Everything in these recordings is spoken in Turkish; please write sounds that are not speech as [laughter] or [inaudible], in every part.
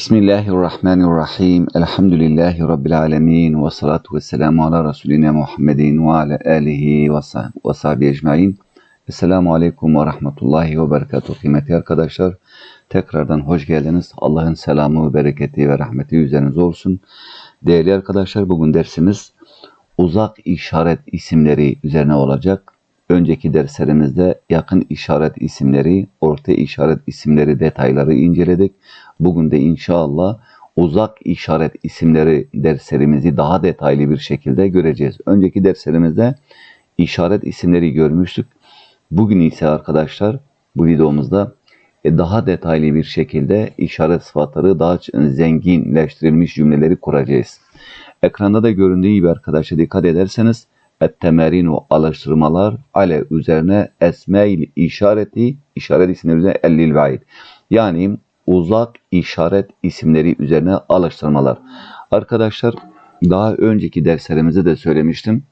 Bismillahirrahmanirrahim. Elhamdülillahi Rabbil alemin. Ve salatu ve selamu ala Resulina Muhammedin ve ala alihi ve sah- ve sahbihi ecmain. Esselamu aleyküm ve rahmetullahi ve berekatuhu. Kıymetli arkadaşlar, tekrardan hoş geldiniz. Allah'ın selamı, bereketi ve rahmeti üzerinize olsun. Değerli arkadaşlar, bugün dersimiz uzak işaret isimleri üzerine olacak. Önceki derslerimizde yakın işaret isimleri, orta işaret isimleri detayları inceledik. Bugün de inşallah uzak işaret isimleri derslerimizi daha detaylı bir şekilde göreceğiz. Önceki derslerimizde işaret isimleri görmüştük. Bugün ise arkadaşlar bu videomuzda e, daha detaylı bir şekilde işaret sıfatları daha zenginleştirilmiş cümleleri kuracağız. Ekranda da göründüğü gibi arkadaşlar dikkat ederseniz et-temerin ve alıştırmalar ale üzerine esmail işareti işaret isimleri üzerine ellil vaid. Yani uzak işaret isimleri üzerine alıştırmalar. Arkadaşlar daha önceki derslerimizde de söylemiştim.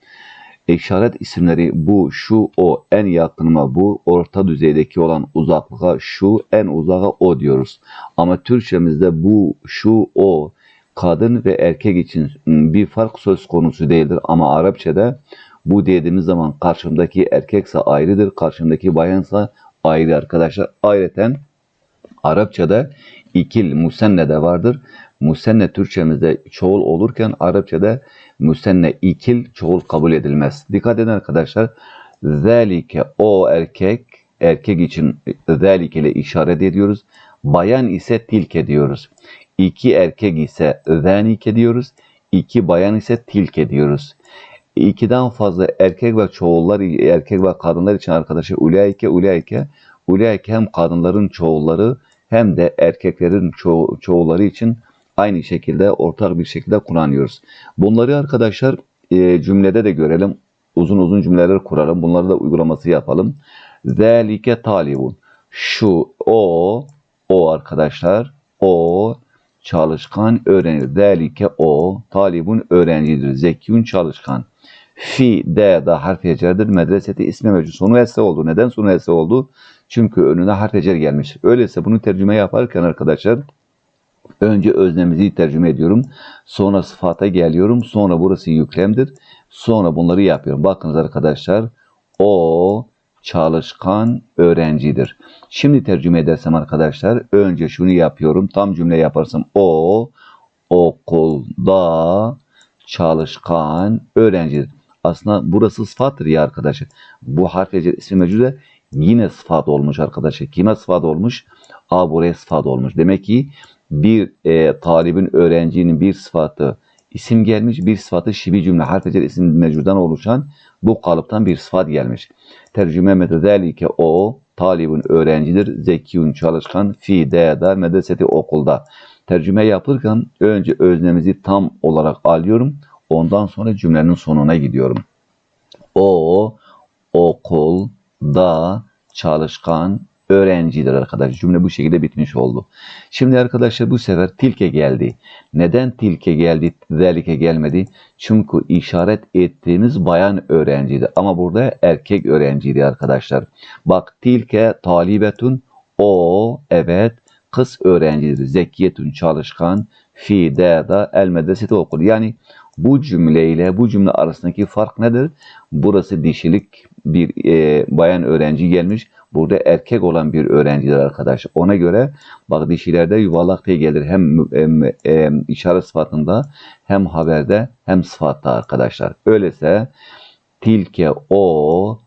İşaret isimleri bu, şu, o, en yakınıma bu, orta düzeydeki olan uzaklığa şu, en uzağa o diyoruz. Ama Türkçemizde bu, şu, o, kadın ve erkek için bir fark söz konusu değildir. Ama Arapçada bu dediğimiz zaman karşımdaki erkekse ayrıdır, karşımdaki bayansa ayrı arkadaşlar. Ayrıca Arapçada ikil musenne de vardır. Musenne Türkçemizde çoğul olurken Arapçada musenne ikil çoğul kabul edilmez. Dikkat edin arkadaşlar. Zalike o erkek erkek için zalike ile işaret ediyoruz. Bayan ise tilke diyoruz. İki erkek ise zanike diyoruz. İki bayan ise tilke diyoruz. İkiden fazla erkek ve çoğullar erkek ve kadınlar için arkadaşlar ulaike ulaike ulaike hem kadınların çoğulları hem de erkeklerin ço- çoğulları için aynı şekilde ortak bir şekilde kullanıyoruz. Bunları arkadaşlar e, cümlede de görelim. Uzun uzun cümleler kuralım. Bunları da uygulaması yapalım. Zelike talibun. Şu o o arkadaşlar o çalışkan öğrenir. Zelike o talibun öğrencidir. Zekiyun çalışkan. Fi de da harf ecerdir. Medreseti ismi mevcut. Sonu esse oldu. Neden sonu esse oldu? Çünkü önüne harf ecer gelmiş. Öyleyse bunu tercüme yaparken arkadaşlar önce öznemizi tercüme ediyorum. Sonra sıfata geliyorum. Sonra burası yüklemdir. Sonra bunları yapıyorum. Bakınız arkadaşlar. O çalışkan öğrencidir. Şimdi tercüme edersem arkadaşlar önce şunu yapıyorum. Tam cümle yaparsam o okulda çalışkan öğrencidir. Aslında burası sıfattır ya arkadaşlar. Bu harf ecel ismi mevcuda yine sıfat olmuş arkadaşlar. Kime sıfat olmuş? A buraya sıfat olmuş. Demek ki bir e, talibin, öğrencinin bir sıfatı isim gelmiş, bir sıfatı şibi cümle harf ecel isim mevcudan oluşan bu kalıptan bir sıfat gelmiş. Tercüme metodalike o talibin öğrencidir, zekiyun çalışkan, fi dar medreseti okulda. Tercüme yapırken önce öznemizi tam olarak alıyorum. Ondan sonra cümlenin sonuna gidiyorum. O okulda çalışkan öğrencidir arkadaş. Cümle bu şekilde bitmiş oldu. Şimdi arkadaşlar bu sefer tilke geldi. Neden tilke geldi, zelike gelmedi? Çünkü işaret ettiğimiz bayan öğrenciydi. Ama burada erkek öğrenciydi arkadaşlar. Bak tilke talibetun o evet kız öğrencidir. Zekiyetun çalışkan fi da el medreseti okul. Yani bu cümleyle bu cümle arasındaki fark nedir? Burası dişilik bir e, bayan öğrenci gelmiş. Burada erkek olan bir öğrencidir arkadaş. Ona göre bak dişilerde yuvarlak diye gelir. Hem em, em, işaret sıfatında hem haberde hem sıfatta arkadaşlar. Öyleyse tilke o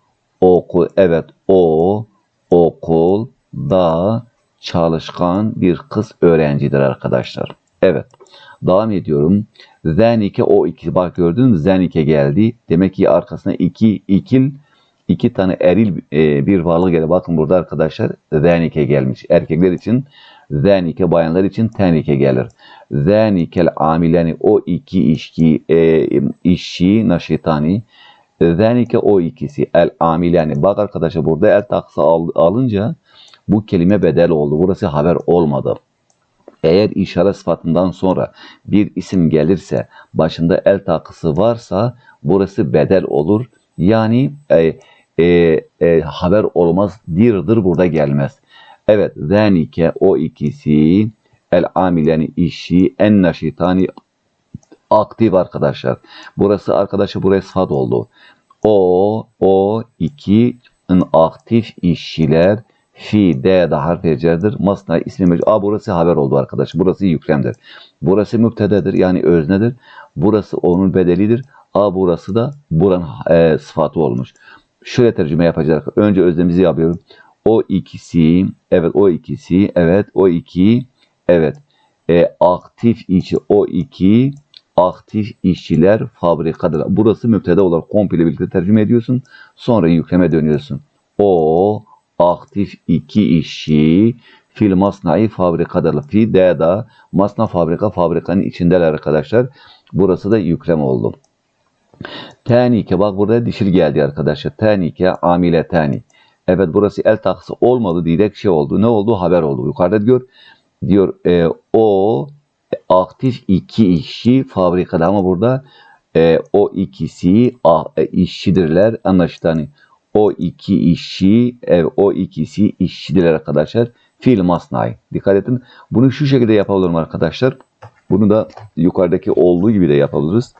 okul evet o okulda çalışkan bir kız öğrencidir arkadaşlar. Evet. Devam ediyorum. Zenike o iki bak gördün mü? Zenike geldi. Demek ki arkasına iki ikil iki tane eril e, bir varlık geldi. Bakın burada arkadaşlar zenike gelmiş. Erkekler için zenike bayanlar için tenike gelir. Zenikel amileni o iki işki e, işçi naşitani zenike o ikisi el amileni. Bak arkadaşlar burada el taksı al, alınca bu kelime bedel oldu. Burası haber olmadı. Eğer işaret sıfatından sonra bir isim gelirse başında el takısı varsa burası bedel olur. Yani e, e, e, haber olmaz. Dirdir burada gelmez. Evet zenike o ikisi El amil yani işi en naşitani aktif arkadaşlar. Burası arkadaşlar buraya sıfat oldu. O, o, iki aktif işçiler fi d da harf ecerdir. Masna ismi mecbur. Aa burası haber oldu arkadaşlar. Burası yükremdir. Burası müptededir yani öznedir. Burası onun bedelidir. A burası da buranın e, sıfatı olmuş. Şöyle tercüme yapacağız. Önce özlemizi yapıyorum. O ikisi, evet o ikisi, evet o iki, evet. E, aktif işçi o iki aktif işçiler fabrikadır. Burası müpteda olarak komple birlikte tercüme ediyorsun. Sonra yükleme dönüyorsun. O aktif iki işçi fil masnai fabrikadır. Fi de da masna fabrika fabrikanın içindeler arkadaşlar. Burası da yükleme oldu. Tenike bak burada dişil geldi arkadaşlar. Tenike amile teni. Evet burası el takısı olmadı direkt şey oldu. Ne oldu? Haber oldu. Yukarıda diyor diyor e, o aktif iki işçi fabrikada ama burada e, o ikisi a, e, işçidirler anlaşılan. O iki işçi e, o ikisi işçidirler arkadaşlar. Fiil masnai. Dikkat edin. Bunu şu şekilde yapabilirim arkadaşlar. Bunu da yukarıdaki olduğu gibi de yapabiliriz.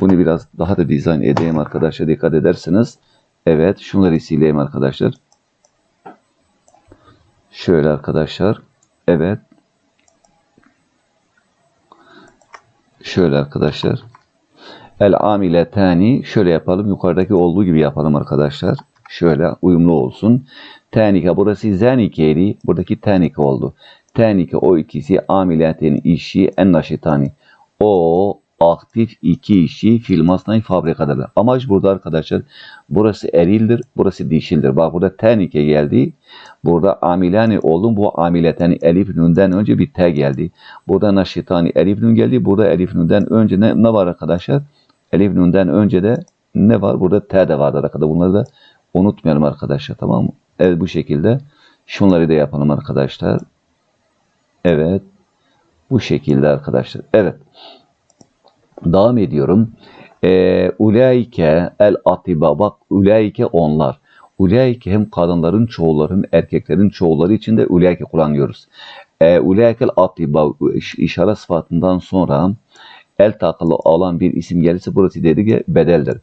Bunu biraz daha da dizayn edeyim arkadaşlar. Dikkat ederseniz. Evet. Şunları sileyim arkadaşlar. Şöyle arkadaşlar. Evet. Şöyle arkadaşlar. El amiletani şöyle yapalım. Yukarıdaki olduğu gibi yapalım arkadaşlar. Şöyle uyumlu olsun. Tenike burası zenikeydi. Buradaki tenike oldu. Tenike o ikisi amiletin işi en naşitani. O aktif iki işi filmasnayı fabrikadırlar. Amaç burada arkadaşlar burası erildir, burası dişildir. Bak burada tenike geldi. Burada amilani oldum. Bu amiletani elif nünden önce bir te geldi. Burada naşitani elif nün geldi. Burada elif nünden önce ne, ne var arkadaşlar? Elif nünden önce de ne var? Burada te de vardır arkadaşlar. Bunları da unutmayalım arkadaşlar tamam mı? Evet bu şekilde. Şunları da yapalım arkadaşlar. Evet. Bu şekilde arkadaşlar. Evet. Devam ediyorum. E, ulaike el atiba. Bak ulaike onlar. Ulaike hem kadınların çoğulları hem erkeklerin çoğulları için de ulaike kullanıyoruz. E, ulaike el atiba işaret sıfatından sonra el takılı olan bir isim gelirse burası dedi ki bedeldir.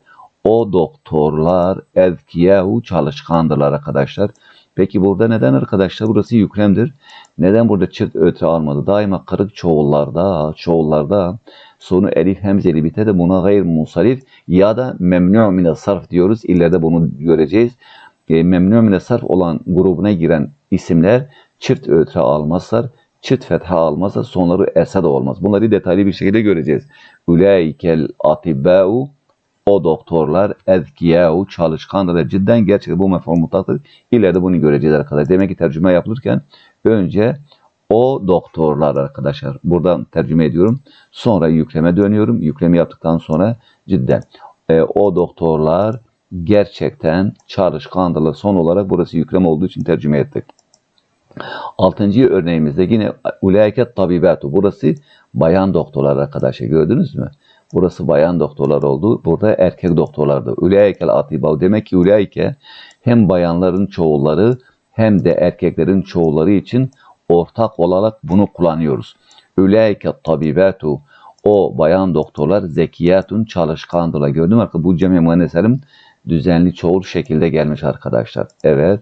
O doktorlar evkiyahu çalışkandırlar arkadaşlar. Peki burada neden arkadaşlar? Burası yükremdir. Neden burada çift ötre almadı? Daima kırık çoğullarda, çoğullarda sonu elif hemzeli bite de buna gayr musarif ya da memnu mine sarf diyoruz. İleride bunu göreceğiz. E, memnu mine sarf olan grubuna giren isimler çift ötre almazlar. Çift fetha almazsa sonları ese de olmaz. Bunları detaylı bir şekilde göreceğiz. Ülaikel atibbâ'u o doktorlar ezkiyahu çalışkandır. Cidden gerçekten bu mefhum mutlaktır. İleride bunu göreceğiz arkadaşlar. Demek ki tercüme yapılırken önce o doktorlar arkadaşlar. Buradan tercüme ediyorum. Sonra yükleme dönüyorum. Yükleme yaptıktan sonra cidden e, o doktorlar gerçekten çalışkandırlar. Son olarak burası yükleme olduğu için tercüme ettik. Altıncı örneğimizde yine ulaiket tabibatu. Burası bayan doktorlar arkadaşlar. Gördünüz mü? Burası bayan doktorlar oldu. Burada erkek doktorlardı. Üleykel atibav. Demek ki üleyke hem bayanların çoğulları hem de erkeklerin çoğulları için ortak olarak bunu kullanıyoruz. Üleyke tabibatu. O bayan doktorlar zekiyatun çalışkandırlar. Gördün mü? Bu cemi düzenli çoğul şekilde gelmiş arkadaşlar. Evet.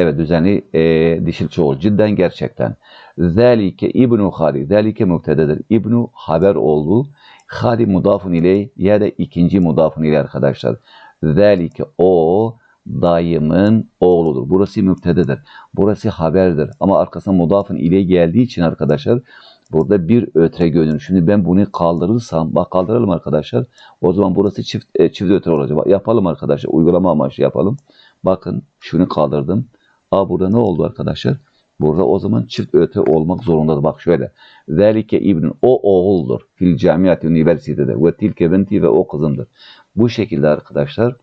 Evet düzenli e, dişil çoğul. Cidden gerçekten. Zalike İbnu Hali. Zalike mübtededir. İbnu haber oldu. Hali mudafun ile ya da ikinci mudafun ile arkadaşlar. Zalike o dayımın oğludur. Burası mübtededir. Burası haberdir. Ama arkasına mudafun ile geldiği için arkadaşlar burada bir ötre görünür. Şimdi ben bunu kaldırırsam, bak kaldıralım arkadaşlar. O zaman burası çift e, çift ötre olacak. Yapalım arkadaşlar. Uygulama amaçlı yapalım. Bakın şunu kaldırdım. A burada ne oldu arkadaşlar? Burada o zaman çift öte olmak zorundadır. Bak şöyle. Zelike ibn o oğuldur. Fil camiat üniversitede ve tilke benti ve o kızımdır. Bu şekilde arkadaşlar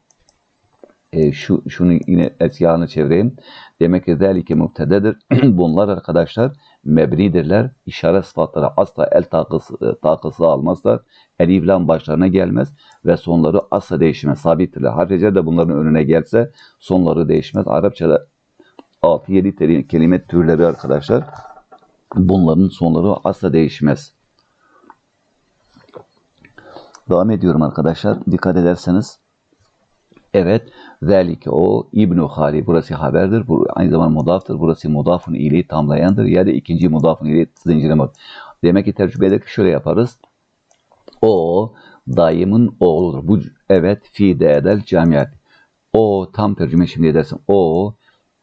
e, şu şunu yine esyağını çevireyim. Demek ki zelike mubtededir. [clears throat] Bunlar arkadaşlar mebridirler. İşaret sıfatları asla el takısı, takısı almazlar. Elif lam başlarına gelmez ve sonları asla değişmez. Sabittirler. Harfece de bunların önüne gelse sonları değişmez. Arapçada 6-7 kelime türleri arkadaşlar. Bunların sonları asla değişmez. Devam ediyorum arkadaşlar. Dikkat ederseniz. Evet. Zelike o İbn-i Hali. Burası haberdir. Bu aynı zamanda mudaftır. Burası mudafın iyiliği tamlayandır. Ya da ikinci mudafın iyiliği zincirlemek. Demek ki tercüme ederken şöyle yaparız. O dayımın oğludur. Bu evet fi eder camiat. O tam tercüme şimdi edersin. O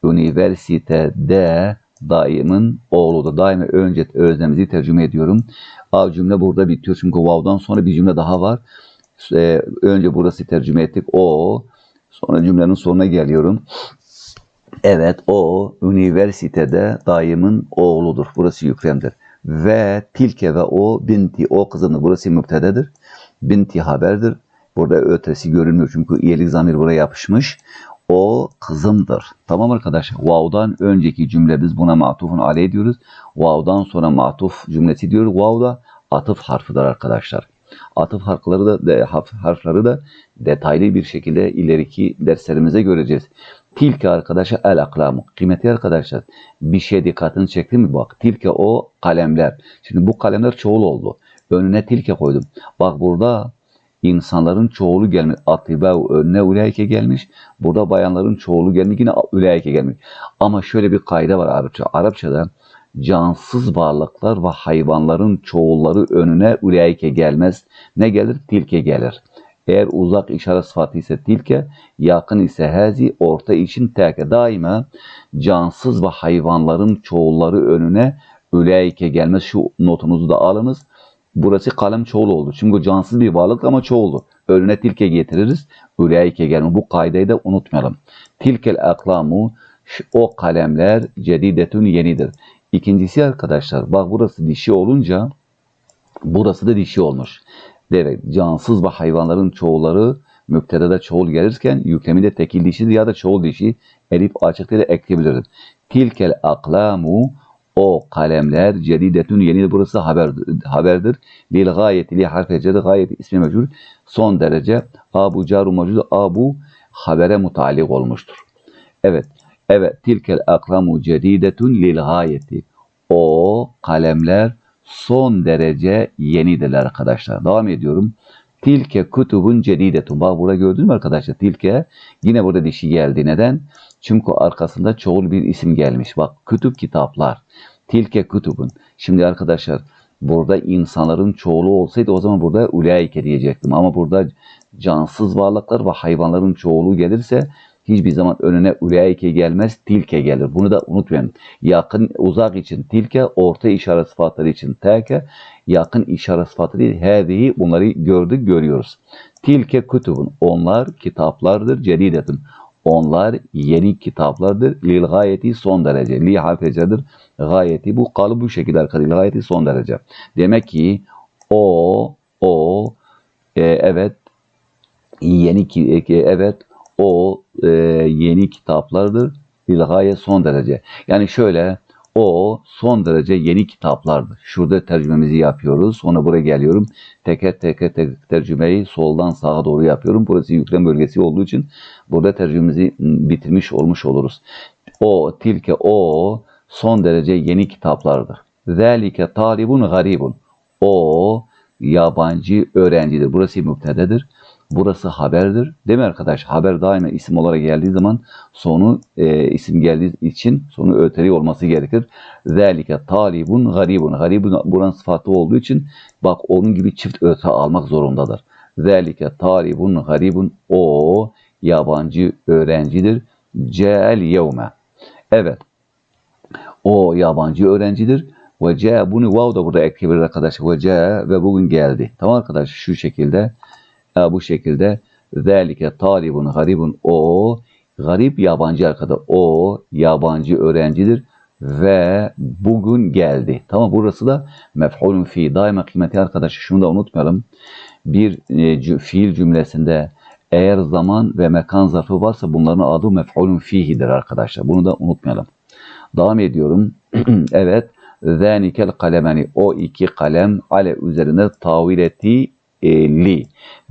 üniversitede dayımın oğludur. Daima önce özlemimizi tercüme ediyorum. A cümle burada bitiyor. Çünkü vav'dan sonra bir cümle daha var. Ee, önce burası tercüme ettik. O sonra cümlenin sonuna geliyorum. Evet o üniversitede dayımın oğludur. Burası yüklemdir. Ve tilke ve o binti o kızını burası müptededir. Binti haberdir. Burada ötesi görünmüyor çünkü iyilik zamir buraya yapışmış. O kızımdır. Tamam arkadaşlar. Vav'dan önceki cümle biz buna matufun aleyh diyoruz. Vav'dan sonra matuf cümlesi diyoruz. Vav da atıf harfidir arkadaşlar. Atıf harfleri da de, harfleri de detaylı bir şekilde ileriki derslerimize göreceğiz. Tilke arkadaşlar el aklamu. Kıymetli arkadaşlar bir şey dikkatini çekti mi bak. Tilke o kalemler. Şimdi bu kalemler çoğul oldu. Önüne tilke koydum. Bak burada insanların çoğulu gelmiş. Atiba önüne uleyke gelmiş. Burada bayanların çoğulu gelmiş. Yine uleyke gelmiş. Ama şöyle bir kayda var Arapça. Arapçada cansız varlıklar ve hayvanların çoğulları önüne uleyke gelmez. Ne gelir? Tilke gelir. Eğer uzak işaret sıfatı ise tilke, yakın ise hezi, orta için teke. Daima cansız ve hayvanların çoğulları önüne üleyke gelmez. Şu notunuzu da alınız. Burası kalem çoğul oldu. Çünkü cansız bir varlık ama çoğuldu. Önüne tilke getiririz. Üleyke gelme. Bu kaydeyi de unutmayalım. Tilkel aklamu o kalemler cedidetün yenidir. İkincisi arkadaşlar bak burası dişi olunca burası da dişi olmuş. Evet cansız ve hayvanların çoğulları müptedada çoğul gelirken yüklemi tekil dişidir ya da çoğul dişi elif açıkta da ekleyebiliriz. Tilkel aklamu o kalemler cedidetün yeni burası haber, haberdir. Lil gayeti li harf ecedi gayeti ismi mecul son derece abu caru mecul abu habere mutalik olmuştur. Evet. Evet. Tilkel aklamu cedidetün lil gayeti. O kalemler son derece yenidirler arkadaşlar. Devam ediyorum. Tilke kutubun cedidetun. Bak burada gördün mü arkadaşlar? Tilke yine burada dişi geldi. Neden? Çünkü arkasında çoğul bir isim gelmiş. Bak kütüp kitaplar. Tilke kutubun. Şimdi arkadaşlar burada insanların çoğulu olsaydı o zaman burada ulaike diyecektim. Ama burada cansız varlıklar ve hayvanların çoğulu gelirse hiçbir zaman önüne ulaike gelmez, tilke gelir. Bunu da unutmayın. Yakın, uzak için tilke, orta işaret sıfatları için teke, yakın işaret sıfatı değil, hedihi bunları gördük, görüyoruz. Tilke kutubun, onlar kitaplardır, cedidetun. Onlar yeni kitaplardır. Lil gayeti son derece. Li hafecedir. Gayeti bu kalı bu şekilde arkadaşlar. Gayeti son derece. Demek ki o o e, evet yeni ki e, evet o e, yeni kitaplardır. Lil gayet son derece. Yani şöyle o son derece yeni kitaplardır. Şurada tercümemizi yapıyoruz. Sonra buraya geliyorum. Teker teker te tercümeyi soldan sağa doğru yapıyorum. Burası yüklem bölgesi olduğu için burada tercümemizi bitirmiş olmuş oluruz. O, tilke, o son derece yeni kitaplardır. Zelike talibun garibun. O yabancı öğrencidir. Burası müptededir. Burası haberdir. Değil mi arkadaş? Haber daima isim olarak geldiği zaman sonu e, isim geldiği için sonu öteri olması gerekir. Zelike talibun garibun. Garibun buranın sıfatı olduğu için bak onun gibi çift öte almak zorundadır. Zelike talibun garibun. O yabancı öğrencidir. Ce'el yevme. Evet. O yabancı öğrencidir. Ve ce bunu vav da burada ekleyebilir arkadaşlar. Ve ce ve bugün geldi. Tamam arkadaşlar şu şekilde bu şekilde zelike talibun garibun o garip yabancı arkada o yabancı öğrencidir ve bugün geldi. Tamam burası da mef'ulun fi daima kıymeti arkadaşlar şunu da unutmayalım. Bir e, fiil cümlesinde eğer zaman ve mekan zarfı varsa bunların adı mef'ulun fihidir arkadaşlar. Bunu da unutmayalım. Devam ediyorum. [clears throat] evet. Zanikel kalemeni o iki kalem ale üzerine tavil etti li.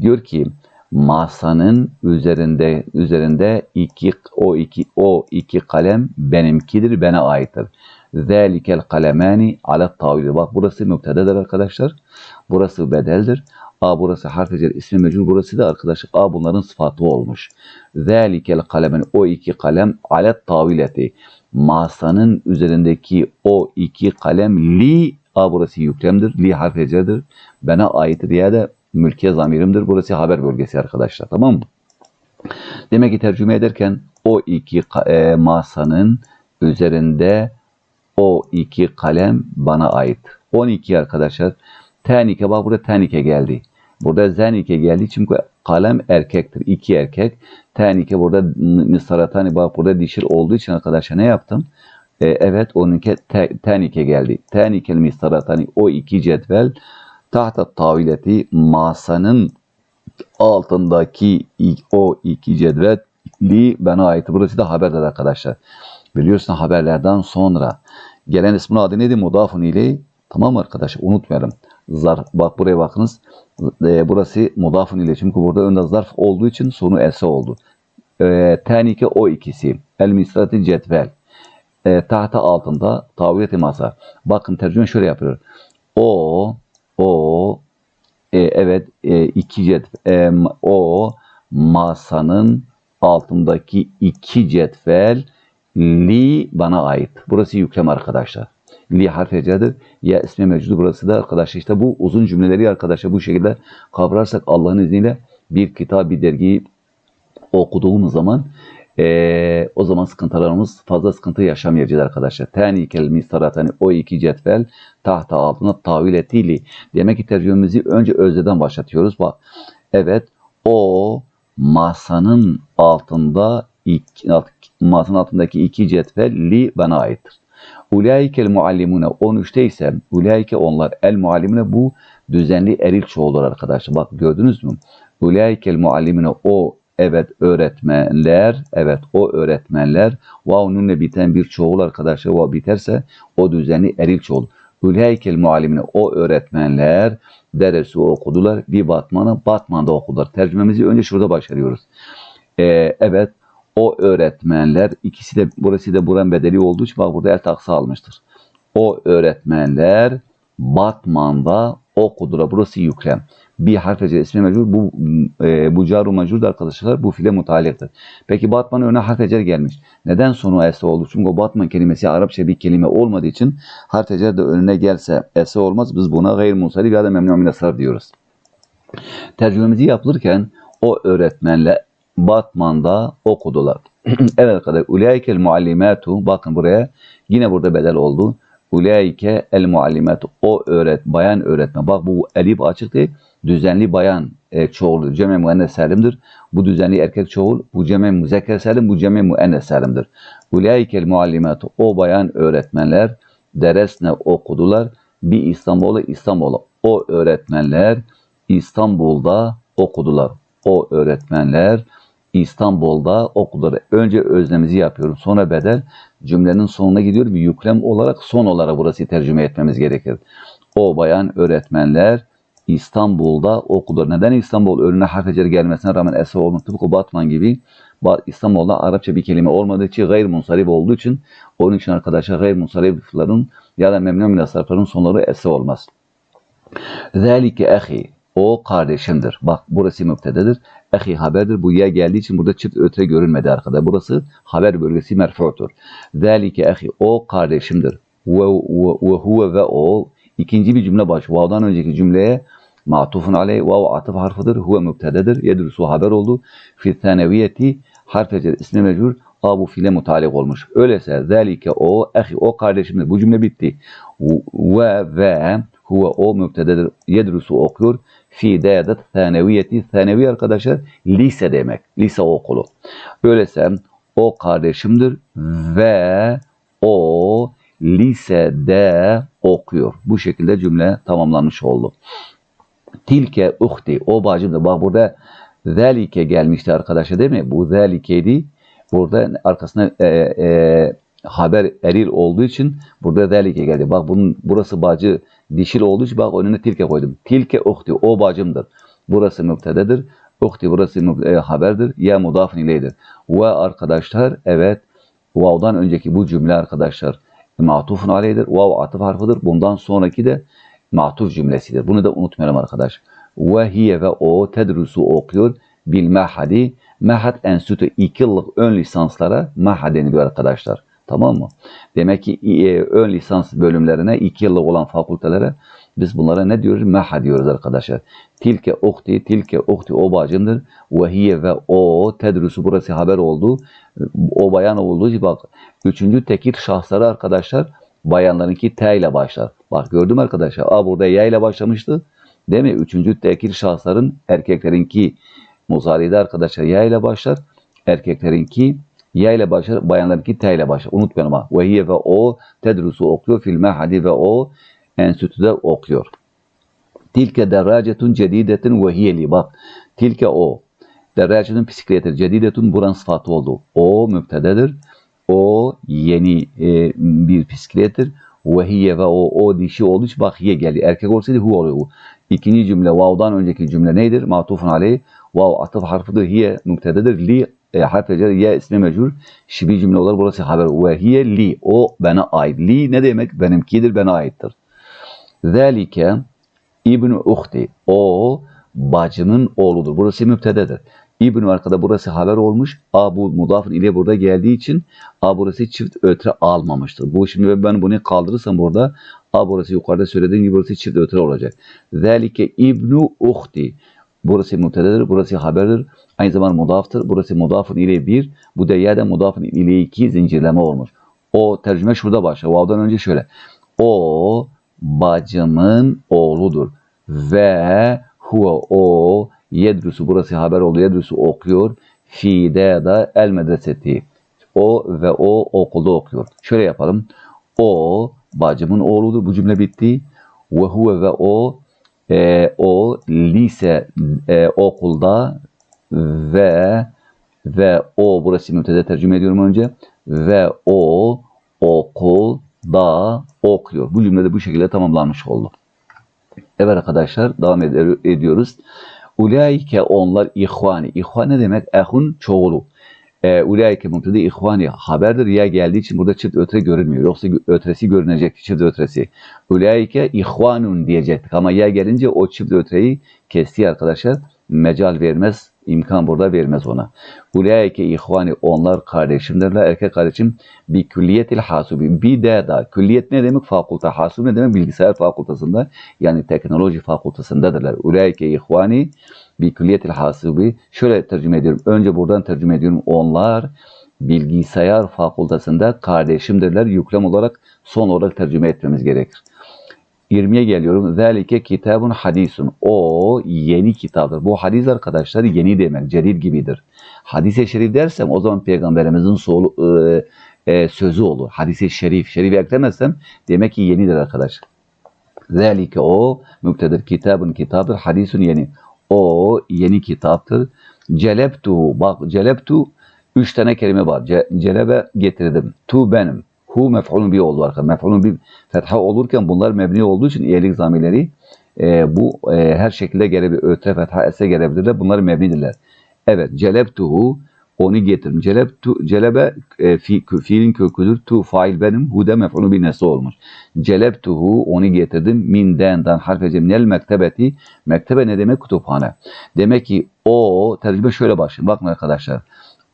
Diyor ki masanın üzerinde üzerinde iki o iki o iki kalem benimkidir, bana aittir. Zelikel kalemani ala tavili. Bak burası mübtededir arkadaşlar. Burası bedeldir. A burası harf ecel ismi mecbur burası da arkadaşlar A bunların sıfatı olmuş. Zelikel kalemen o iki kalem ala tavileti. Masanın üzerindeki o iki kalem li A burası yüklemdir. Li harf eceldir. Bana aittir ya da mülkiye zamirimdir. Burası haber bölgesi arkadaşlar tamam mı? Demek ki tercüme ederken o iki e, masanın üzerinde o iki kalem bana ait. 12 arkadaşlar. Tenike bak burada tenike geldi. Burada zenike geldi çünkü kalem erkektir. iki erkek. Tenike burada misaratani bak burada dişil olduğu için arkadaşlar ne yaptım? E, evet onunki te, tenike geldi. Tenikel misaratani o iki cetvel tahta tavileti masanın altındaki o iki cetvelli bana ait. Burası da haberdir arkadaşlar. Biliyorsun haberlerden sonra gelen ismin adı neydi? Mudafun ile. Tamam arkadaşlar? Unutmayalım. Zarf, bak buraya bakınız. E, burası mudafun ile. Çünkü burada önde zarf olduğu için sonu ese oldu. E, tenike o ikisi. El misrati cetvel. E, tahta altında taviyeti masa. Bakın tercüme şöyle yapıyor. O, o, e, evet e, iki cet e, o masanın altındaki iki cetvel li bana ait. Burası yüklem arkadaşlar. Li harf hecedir. Ya ismi mevcudu burası da arkadaşlar. işte bu uzun cümleleri arkadaşlar bu şekilde kavrarsak Allah'ın izniyle bir kitap bir dergiyi okuduğumuz zaman eee, o zaman sıkıntılarımız fazla sıkıntı yaşamayacağız arkadaşlar. Tani kelimesi saratani o iki cetvel tahta altına tavil ettiği Demek ki tercümemizi önce özdeden başlatıyoruz. Bak evet o masanın altında iki, alt- masanın altındaki iki cetvel li bana aittir. Ulayikel muallimune 13'te ise ulaike onlar el muallimune bu düzenli eril çoğuldur arkadaşlar. Bak gördünüz mü? Ulayikel muallimune o evet öğretmenler evet o öğretmenler vav nunle biten bir çoğul arkadaşlar vav biterse o düzenli eril çoğul. Ulayikel muallimine o öğretmenler deresi okudular. Bir Batman'ı Batman'da okudular. Tercümemizi önce şurada başarıyoruz. Ee, evet o öğretmenler ikisi de burası da buranın bedeli olduğu için bak burada el taksı almıştır. O öğretmenler Batman'da okudular. Burası yüklem. Bir harf ismi mecbur. Bu, e, bu caru mecbur da arkadaşlar bu file mutaliktir. Peki Batman önüne harf gelmiş. Neden sonu ese oldu? Çünkü o Batman kelimesi Arapça bir kelime olmadığı için harf de önüne gelse ese olmaz. Biz buna gayr munsarif ya da memnun min sarf diyoruz. Tercümemizi yapılırken o öğretmenle Batman'da okudular. [clears throat] evet arkadaşlar. Ulayikel muallimatu. Bakın buraya. Yine burada bedel oldu. Ulaike el muallimatu. O öğret, bayan öğretmen. Bak bu elif açık değil. Düzenli bayan e, çoğul. Cem-i salimdir. Bu düzenli erkek çoğul. Bu cem-i salim. Bu cem-i müennes salimdir. Ulaikel muallimatu. O bayan öğretmenler deresne okudular. Bir İstanbul'a İstanbul'a. O öğretmenler İstanbul'da okudular. O öğretmenler İstanbul'da okudular. Önce özlemizi yapıyorum. Sonra bedel cümlenin sonuna gidiyor. Bir yüklem olarak son olarak burası tercüme etmemiz gerekir. O bayan öğretmenler İstanbul'da okudular. Neden İstanbul önüne harf gelmesine rağmen ese olmuş tıpkı Batman gibi İstanbul'da Arapça bir kelime olmadığı için gayr munsarif olduğu için onun için arkadaşlar gayr munsariflerin ya da memnun minasarfların sonları ese olmaz. Zalike ahi. O kardeşimdir. Bak burası müptededir. Ahi haberdir. Bu ya geldiği için burada çıt öte görünmedi arkada. Burası haber bölgesi merfu'tur. Zalike ahi. O kardeşimdir. Ve, ve, ve huve ve o. İkinci bir cümle baş. Vav'dan önceki cümleye matufun aleyh. Vav atıf harfidir. Huve müptededir. Yedrusu haber oldu. Fi taneviyeti harf ecel ismi mecbur. A bu fiile mutalik olmuş. Öyleyse zalike o ahi o kardeşimdir. Bu cümle bitti. Ve ve huve o mübtededir. Yedrusu okuyor. Fi dayadet thaneviyeti. Thanevi arkadaşlar lise demek. Lise okulu. Öyleyse o kardeşimdir ve o lisede okuyor. Bu şekilde cümle tamamlanmış oldu. Tilke uhti. O bacımdır. Bak burada zelike gelmişti arkadaşlar değil mi? Bu zelikeydi. Burada arkasına e, e, haber eril olduğu için burada zelike geldi. Bak bunun burası bacı dişil olduğu için bak önüne tilke koydum. Tilke uhti. O bacımdır. Burası müptededir. Uhti burası e, haberdir. Ya mudafın ileydir. Ve arkadaşlar evet Vav'dan önceki bu cümle arkadaşlar matufun aleyhidir. Vav atıf harfidir. Bundan sonraki de matuf cümlesidir. Bunu da unutmayalım arkadaş. Ve hiye ve o tedrusu okuyor bil mehadi. Mehad enstitü 2 yıllık ön lisanslara mehad deniliyor arkadaşlar. Tamam mı? Demek ki e, ön lisans bölümlerine 2 yıllık olan fakültelere biz bunlara ne diyoruz? Meha diyoruz arkadaşlar. Tilke uhti, tilke uhti o bacımdır. Ve hiye ve o tedrusu burası haber oldu. O bayan için bak. Üçüncü tekil şahsları arkadaşlar bayanlarınki T ile başlar. Bak gördüm arkadaşlar. A burada Y ile başlamıştı. Değil mi? Üçüncü tekil şahsların erkeklerinki muzaride arkadaşlar Y ile başlar. Erkeklerinki Y ile başlar, bayanlarınki T ile başlar. Unutmayalım ha. Ve hiye ve o tedrusu okuyor fil mehadi ve o enstitüde okuyor. Tilke derracetun cedidetun ve hiyeli. Bak tilke o. Derracetun bisiklettir. Cedidetun buran sıfatı oldu. O müptededir. O yeni e, bir bisiklettir. Ve hiye ve o, o dişi olduğu için bak hiye geldi. Erkek olsaydı hu oluyor. İkinci cümle vav'dan önceki cümle neydir? Matufun aleyh. Vav atıf harfidir. Hiye müptededir. Li e, harf ye ismi mecbur. Şibi cümle olur. Burası haber. Ve hiye li. O bana ait. Li ne demek? Benimkidir. Bana aittir. Zalike İbn Uhti. O bacımın oğludur. Burası müptededir. İbn arkada burası haber olmuş. A bu mudafın ile burada geldiği için A burası çift ötre almamıştır. Bu şimdi ben bunu kaldırırsam burada A burası yukarıda söylediğim gibi burası çift ötre olacak. Zalike İbn Uhti. Burası müptededir. Burası haberdir. Aynı zamanda mudaftır. Burası mudafın ile bir. Bu da da mudafın ile iki zincirleme olmuş. O tercüme şurada başlıyor. Vav'dan önce şöyle. O bacımın oğludur. Ve huve o yedrusu burası haber oldu. Yedrusu okuyor. Fide da el medreseti. O ve o okulda okuyor. Şöyle yapalım. O bacımın oğludur. Bu cümle bitti. Ve huve ve o e, o lise e, okulda ve ve o burası mütede tercüme ediyorum önce ve o okulda okuyor. Bu cümlede bu şekilde tamamlanmış oldu. Evet arkadaşlar devam ed- ediyoruz. Ulaike onlar ihvani. İhvan ne demek? Ehun çoğulu. E, ulaike mubtede ihvani haberdir. Ya geldiği için burada çift ötre görünmüyor. Yoksa ötresi görünecek çift ötresi. Ulaike ihvanun diyecektik. Ama ya gelince o çift ötreyi kesti arkadaşlar. Mecal vermez. imkan burada vermez ona. Ulaike ihvani onlar kardeşimdirler. Erkek kardeşim bir külliyetil hasubi. Bir de da külliyet ne demek? Fakülte. Hasub ne demek? Bilgisayar fakültesinde yani teknoloji fakültesindedirler. Ulaike ihvani bir külliyetil hasubi. Şöyle tercüme ediyorum. Önce buradan tercüme ediyorum. Onlar bilgisayar fakültesinde kardeşimdirler. Yüklem olarak son olarak tercüme etmemiz gerekir. 20'ye geliyorum. Zalike kitabun hadisun. O yeni kitaptır. Bu hadis arkadaşlar yeni demek. Cedid gibidir. Hadise şerif dersem o zaman peygamberimizin solu, e, e, sözü olur. Hadise şerif. Şerifi eklemezsem demek ki yenidir arkadaş. Zalike o müktedir. Kitabun kitaptır. Hadisun yeni. O yeni kitaptır. Celebtu. Bak celebtu üç tane kelime var. Ce, celebe getirdim. Tu benim. Hu mef'ulun bir oldu arkadaşlar. Mef'ulun bir fetha olurken bunlar mebni olduğu için iyilik zamirleri e, bu e, her şekilde gelebilir. Ötre fetha ese gelebilirler. Bunlar mebnidirler. Evet. Celebtuhu onu getirdim. Celebtu, celebe e, fi, fiilin köküdür. Tu fail benim. Hu de mef'ulun bir nesi olmuş. Celebtuhu onu getirdim. Min den'den harfecem nel mektebeti. Mektebe ne demek? Kütüphane. Demek ki o tercüme şöyle başlıyor. Bakın arkadaşlar.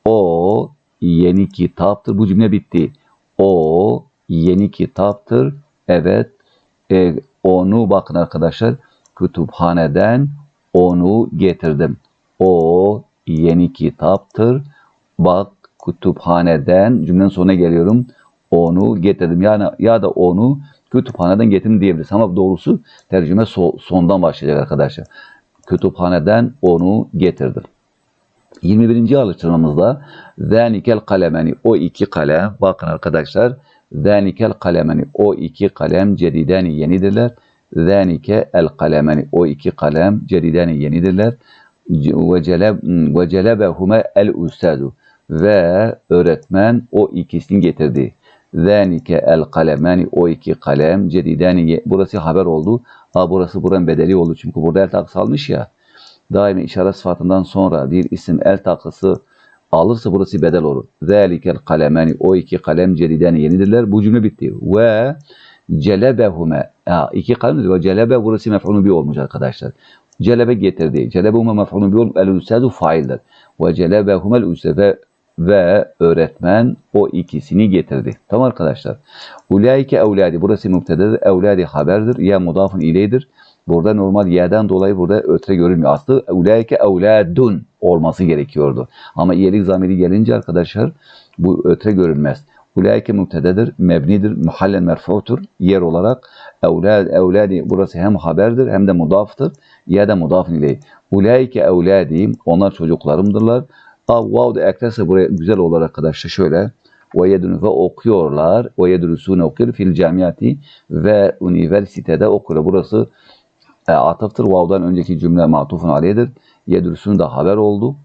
O yeni kitaptır. Bu cümle bitti. O yeni kitaptır. Evet. E, onu bakın arkadaşlar kütüphaneden onu getirdim. O yeni kitaptır. Bak kütüphaneden cümlenin sonuna geliyorum. Onu getirdim. Yani ya da onu kütüphaneden getirdim diyebiliriz. Ama doğrusu tercüme so, sondan başlayacak arkadaşlar. Kütüphaneden onu getirdim. 21. alıştırmamızda zanikel kalemeni o iki kalem bakın arkadaşlar zanikel kalemeni o iki kalem cedideni yenidirler zanike el kalemeni o iki kalem cedideni yenidirler ve celebehuma el ustadu ve öğretmen o ikisini getirdi. Zânike el kalemeni o iki kalem cedideni burası haber oldu. Ha burası buranın bedeli oldu çünkü burada el takısı almış ya daimi işaret sıfatından sonra bir isim el takısı alırsa burası bedel olur. Zalikel kalemani o iki kalem celiden yenidirler. Bu cümle bitti. Ve celebehume ha, iki kalem ve celebe burası mef'ulun bir olmuş arkadaşlar. Celebe getirdi. Celebehume mef'ulun bir olmuş. El üstadu faildir. Ve celebehumel üstede ve öğretmen o ikisini getirdi. Tamam arkadaşlar. Ulaike evladi. Burası mübtededir. Evladi haberdir. Ya mudafın ileydir. Burada normal y'den dolayı burada ötre görünmüyor. Aslı ulaike evladun olması gerekiyordu. Ama iyilik zamiri gelince arkadaşlar bu ötre görünmez. Ulaike mübtededir, mebnidir, muhallen merfu'tur. Yer olarak evlad, evladi burası hem haberdir hem de mudaftır. Ya da mudafın ileyh. Ulaike evladi onlar çocuklarımdırlar. Av vav da eklerse buraya güzel olur arkadaşlar şöyle. Ve yedunu ve okuyorlar. Ve yedrusune okuyor fil camiyati ve üniversitede okuyor. Burası e, atıftır. Vav'dan önceki cümle matufun aleyhidir. Yedrusunu da haber oldu.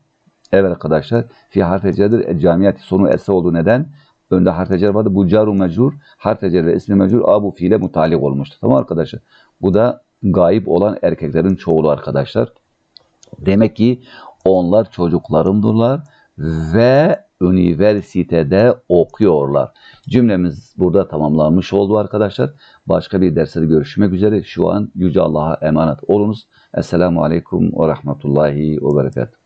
Evet arkadaşlar. Fi harfecedir. E, camiyati sonu esre olduğu neden? Önde harfecer vardı. Bu caru mecur. Harfecer ve ismi mecur. A bu fiile mutalik olmuştu. Tamam arkadaşlar. Bu da gayip olan erkeklerin çoğulu arkadaşlar. Demek ki onlar çocuklarımdırlar ve üniversitede okuyorlar. Cümlemiz burada tamamlanmış oldu arkadaşlar. Başka bir derste de görüşmek üzere. Şu an Yüce Allah'a emanet olunuz. Esselamu Aleyküm ve Rahmetullahi ve Berekatuhu.